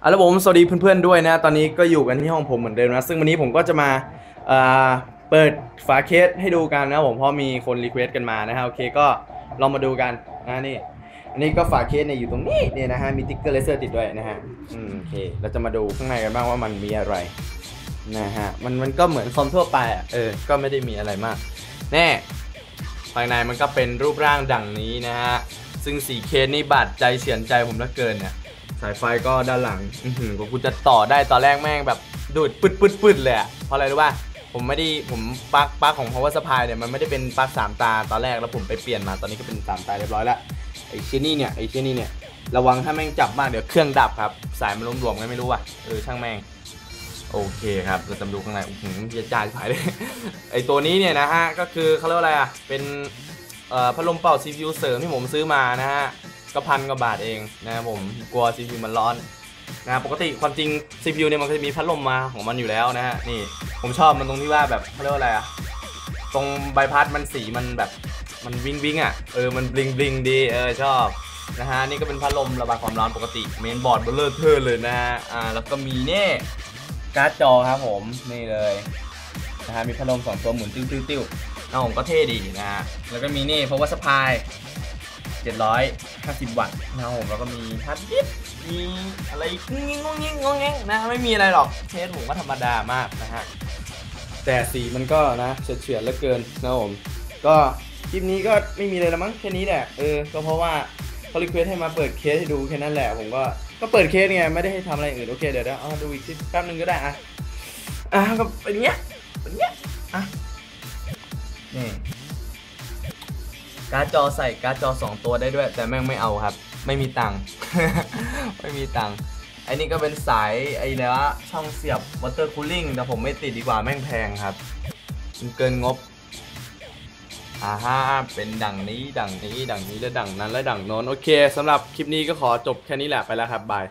เอาละผมสวัสดีเพื่อนๆด้วยนะ ตอนนี้ก็อยู่กันที่ห้องผมเหมือนเดิมนะ ซึ่งวันนี้ผมก็จะมาเอ่อเปิดฝาเคสให้ดูกันนะผมเพราะมีคนรีเควสกันมานะฮะโอเคก็ลองมาดูกันนะนี่ อันนี้ก็ฝาเคสเนี่ยอยู่ตรงนี้เนี่ยนะฮะมีติ๊กเกอร์เลเซอร์ติดด้วยนะฮะอืมโอเค เราจะมาดูข้างในกันบ้างว่ามันมีอะไรนะฮะมันมันก็เหมือนคอมทั่วไปอะเออก็ไม่ได้มีอะไรมาก แน่ภายในมันก็เป็นรูปร่างดังนี้นะฮะซึ่งสีเคสนี่บาดใจเสียนใจผมเหลือเกินเนี่ย สายไฟก็ด้านหลังอือหือกว่ากูจะต่อได้ตอนแรกแม่งแบบดูดปึดปึดปึดเลยอะเพราะอะไรรู้ป่ะผมไม่ได้ผมปลั๊กปลั๊กของ power supply เนี่ยมันไม่ได้เป็นปลั๊กสามตาตอนแรกแล้วผมไปเปลี่ยนมาตอนนี้ก็เป็นสามตาเรียบร้อยแล้วไอ้ชิ้นนี้เนี่ยไอ้ชิ้นนี้เนี่ยระวังถ้าแม่งจับมากเดี๋ยวเครื่องดับครับ สายมันรวมๆกันไม่รู้อะเออช่างแม่งโอเคครับเราจะมาดูข้างในอื้อหือจะจ่ายสายเลย ไอ้ตัวนี้เนี่ยนะฮะก็คือเขาเรียกว่าอะไรอะเป็นเอ่อพัดลมเป่า CPU เสริมที่ผมซื้อมานะฮะ ก็พันกว่าบาทเองนะครับผมกลัว CPU มันร้อนนะปกติความจริง CPU เนี่ยมันก็จะมีพัดลมมาของมันอยู่แล้วนะฮะนี่ผมชอบมันตรงที่ว่าแบบเขาเรียกว่าอะไรอะตรงใบพัดมันสีมันแบบมันวิงวิงอะเออมันบลิงบลิงดีเออชอบนะฮะนี่ก็เป็นพัดลมระบายความร้อนปกติเมนบอร์ดเบลเลอร์เทอร์เลยนะฮะอ่าแล้วก็มีเนี่ยการ์ดจอครับผมนี่เลยนะฮะมีพัดลมสองตัวหมุนติ้วติ้วติ้วหน้าผมก็เท่ดีนะฮะแล้วก็มีนี่ power supply 750 วัตต์นะครับผมแล้วก็มีชาร์จดิสมีอะไรงงงงงงงนะไม่มีอะไรหรอกเทสผมก็ธรรมดามากนะฮะแต่สีมันก็นะเฉือนเหลือเกินนะผมก็คลิปนี้ก็ไม่มีเลยละมั้งแค่นี้แหละเออก็เพราะว่าเขารีเควสให้มาเปิดเคสให้ดูแค่นั้นแหละผมก็ก็เปิดเคสไงไม่ได้ให้ทำอะไรอื่นโอเคเดี๋ยวเดี๋ยวดูอีกคลิปแป๊บนึงก็ได้อะอะก็เป็นเงี้ย การ์ดจอใส่การ์ดจอสองตัวได้ด้วย แต่แม่งไม่เอาครับ ไม่มีตังค์ ไม่มีตังค์ไอ้นี่ก็เป็นสายไอ้แล้วะช่องเสียบ water cooling แต่ผมไม่ติดดีกว่าแม่งแพงครับมันเกินงบอ่าฮะเป็นดังนี้ดังนี้ดังนี้และดังนั้นและดังโน้นโอเคสำหรับคลิปนี้ก็ขอจบแค่นี้แหละไปแล้วครับบาย